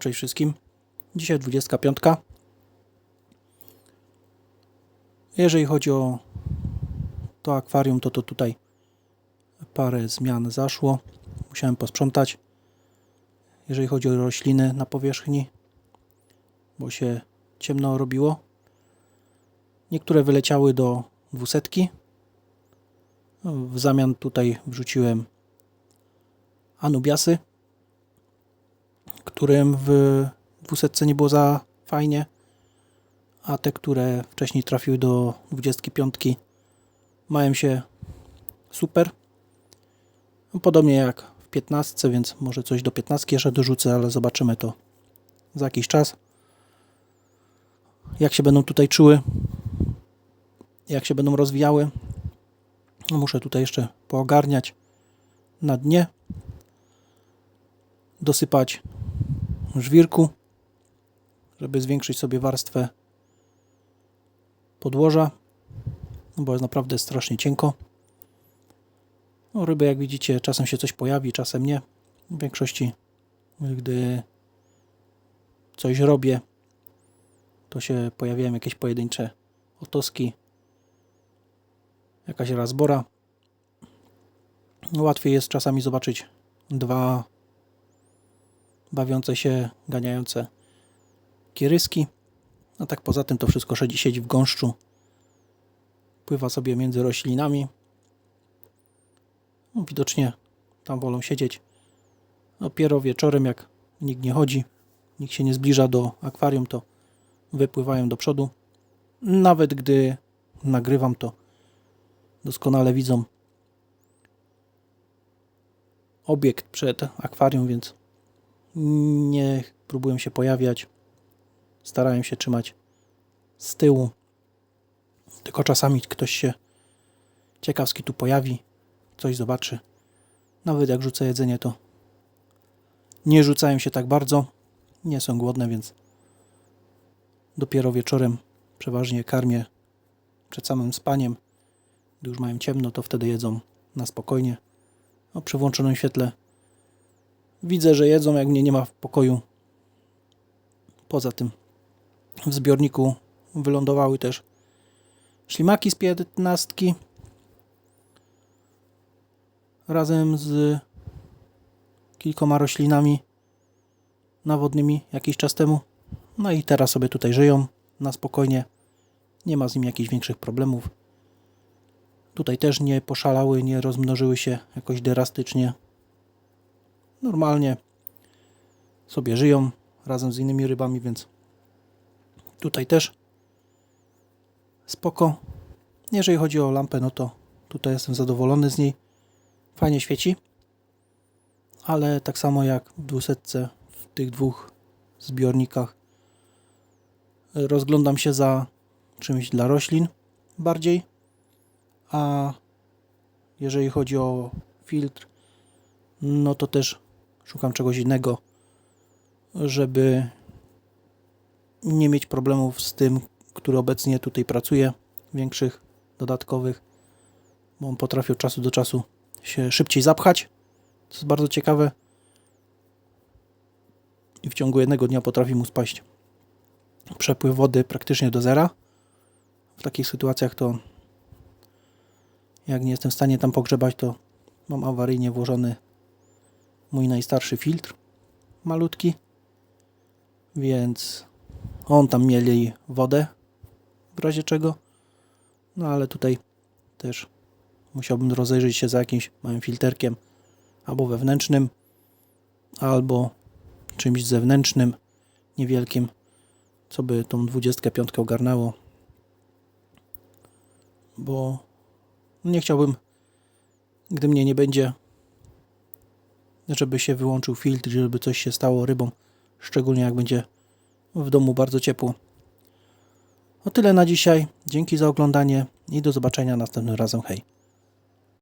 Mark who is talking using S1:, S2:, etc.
S1: cześć wszystkim. Dzisiaj 25. Jeżeli chodzi o to akwarium, to to tutaj parę zmian zaszło. Musiałem posprzątać. Jeżeli chodzi o rośliny na powierzchni, bo się ciemno robiło. Niektóre wyleciały do dwusetki. W zamian tutaj wrzuciłem anubiasy którym w 200 nie było za fajnie, a te, które wcześniej trafiły do 25 mają się super. Podobnie jak w 15, więc może coś do 15 jeszcze dorzucę, ale zobaczymy to za jakiś czas. Jak się będą tutaj czuły, jak się będą rozwijały. Muszę tutaj jeszcze poogarniać na dnie, dosypać żwirku, żeby zwiększyć sobie warstwę podłoża, bo jest naprawdę strasznie cienko. No, ryby, jak widzicie, czasem się coś pojawi, czasem nie. W większości, gdy coś robię, to się pojawiają jakieś pojedyncze otoski, jakaś razbora. Łatwiej jest czasami zobaczyć dwa bawiące się, ganiające kieryski. A tak poza tym to wszystko siedzi, w gąszczu. Pływa sobie między roślinami. No, widocznie tam wolą siedzieć. Dopiero wieczorem, jak nikt nie chodzi, nikt się nie zbliża do akwarium, to wypływają do przodu. Nawet gdy nagrywam, to doskonale widzą obiekt przed akwarium, więc nie próbują się pojawiać. Starają się trzymać z tyłu. Tylko czasami ktoś się ciekawski tu pojawi, coś zobaczy. Nawet jak rzucę jedzenie, to nie rzucają się tak bardzo. Nie są głodne, więc dopiero wieczorem przeważnie karmię przed samym spaniem. Gdy już mają ciemno, to wtedy jedzą na spokojnie. O, przy włączonym świetle Widzę, że jedzą, jak mnie nie ma w pokoju. Poza tym w zbiorniku wylądowały też ślimaki z piętnastki razem z kilkoma roślinami nawodnymi jakiś czas temu. No i teraz sobie tutaj żyją na spokojnie. Nie ma z nimi jakichś większych problemów. Tutaj też nie poszalały, nie rozmnożyły się jakoś drastycznie normalnie sobie żyją razem z innymi rybami, więc tutaj też spoko. Jeżeli chodzi o lampę, no to tutaj jestem zadowolony z niej. Fajnie świeci, ale tak samo jak w 200 w tych dwóch zbiornikach rozglądam się za czymś dla roślin bardziej, a jeżeli chodzi o filtr, no to też Szukam czegoś innego, żeby nie mieć problemów z tym, który obecnie tutaj pracuje, większych, dodatkowych, bo on potrafi od czasu do czasu się szybciej zapchać, co jest bardzo ciekawe. I w ciągu jednego dnia potrafi mu spaść przepływ wody praktycznie do zera. W takich sytuacjach to jak nie jestem w stanie tam pogrzebać, to mam awaryjnie włożony mój najstarszy filtr malutki więc on tam mieli wodę w razie czego. No ale tutaj też musiałbym rozejrzeć się za jakimś małym filterkiem albo wewnętrznym albo czymś zewnętrznym niewielkim co by tą 25 ogarnęło bo nie chciałbym gdy mnie nie będzie żeby się wyłączył filtr, żeby coś się stało rybom, szczególnie jak będzie w domu bardzo ciepło. O tyle na dzisiaj. Dzięki za oglądanie i do zobaczenia następnym razem. Hej.